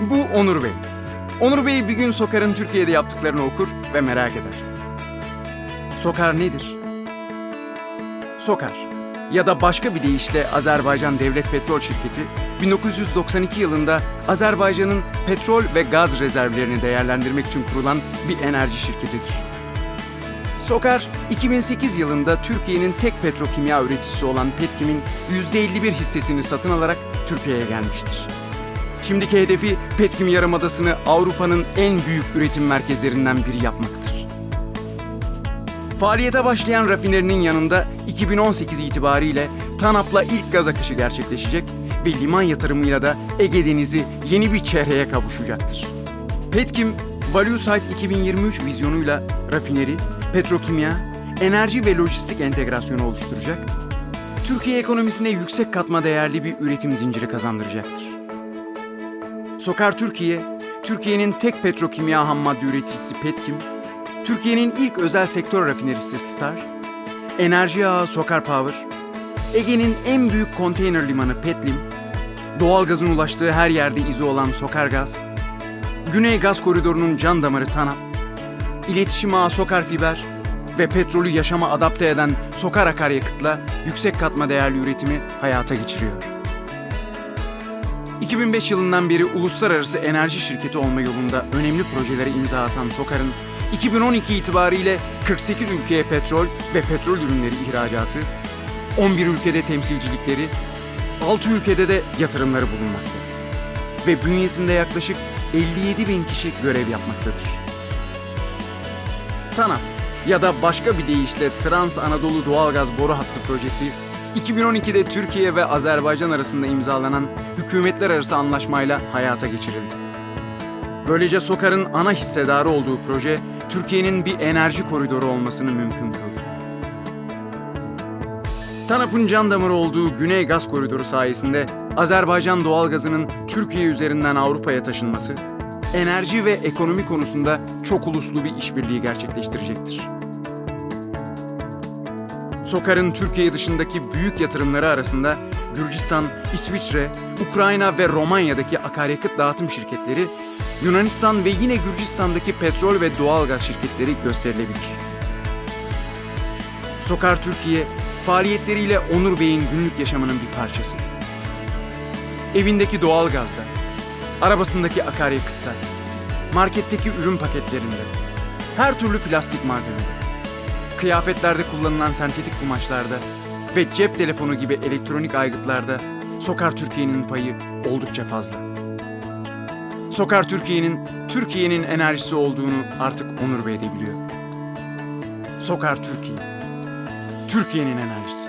Bu Onur Bey. Onur Bey bir gün Sokar'ın Türkiye'de yaptıklarını okur ve merak eder. Sokar nedir? Sokar ya da başka bir deyişle Azerbaycan Devlet Petrol Şirketi 1992 yılında Azerbaycan'ın petrol ve gaz rezervlerini değerlendirmek için kurulan bir enerji şirketidir. Sokar, 2008 yılında Türkiye'nin tek petrokimya üreticisi olan Petkim'in %51 hissesini satın alarak Türkiye'ye gelmiştir. Şimdiki hedefi Petkim Yarımadası'nı Avrupa'nın en büyük üretim merkezlerinden biri yapmaktır. Faaliyete başlayan rafinerinin yanında 2018 itibariyle TANAP'la ilk gaz akışı gerçekleşecek ve liman yatırımıyla da Ege Denizi yeni bir çehreye kavuşacaktır. Petkim, Value Site 2023 vizyonuyla rafineri, petrokimya, enerji ve lojistik entegrasyonu oluşturacak, Türkiye ekonomisine yüksek katma değerli bir üretim zinciri kazandıracaktır. Sokar Türkiye, Türkiye'nin tek petrokimya ham madde üreticisi Petkim, Türkiye'nin ilk özel sektör rafinerisi Star, enerji ağı Sokar Power, Ege'nin en büyük konteyner limanı Petlim, doğalgazın ulaştığı her yerde izi olan Sokar Gaz, Güney Gaz Koridoru'nun can damarı TANAP, iletişim ağı Sokar Fiber ve petrolü yaşama adapte eden Sokar Akaryakıt'la yüksek katma değerli üretimi hayata geçiriyor. 2005 yılından beri uluslararası enerji şirketi olma yolunda önemli projelere imza atan Sokar'ın 2012 itibariyle 48 ülkeye petrol ve petrol ürünleri ihracatı, 11 ülkede temsilcilikleri, 6 ülkede de yatırımları bulunmakta. Ve bünyesinde yaklaşık 57 bin kişi görev yapmaktadır. TANAP ya da başka bir deyişle Trans Anadolu Doğalgaz Boru Hattı projesi 2012'de Türkiye ve Azerbaycan arasında imzalanan hükümetler arası anlaşmayla hayata geçirildi. Böylece Sokar'ın ana hissedarı olduğu proje Türkiye'nin bir enerji koridoru olmasını mümkün kıldı. TANAP'ın can damarı olduğu Güney Gaz Koridoru sayesinde Azerbaycan doğalgazının Türkiye üzerinden Avrupa'ya taşınması, enerji ve ekonomi konusunda çok uluslu bir işbirliği gerçekleştirecektir. Sokar'ın Türkiye dışındaki büyük yatırımları arasında Gürcistan, İsviçre, Ukrayna ve Romanya'daki akaryakıt dağıtım şirketleri, Yunanistan ve yine Gürcistan'daki petrol ve doğalgaz şirketleri gösterilebilir. Sokar Türkiye, faaliyetleriyle Onur Bey'in günlük yaşamının bir parçası. Evindeki doğalgazda, arabasındaki akaryakıtta, marketteki ürün paketlerinde, her türlü plastik malzemede, kıyafetlerde kullanılan sentetik kumaşlarda ve cep telefonu gibi elektronik aygıtlarda Sokar Türkiye'nin payı oldukça fazla. Sokar Türkiye'nin Türkiye'nin enerjisi olduğunu artık Onur Bey de biliyor. Sokar Türkiye. Türkiye'nin enerjisi.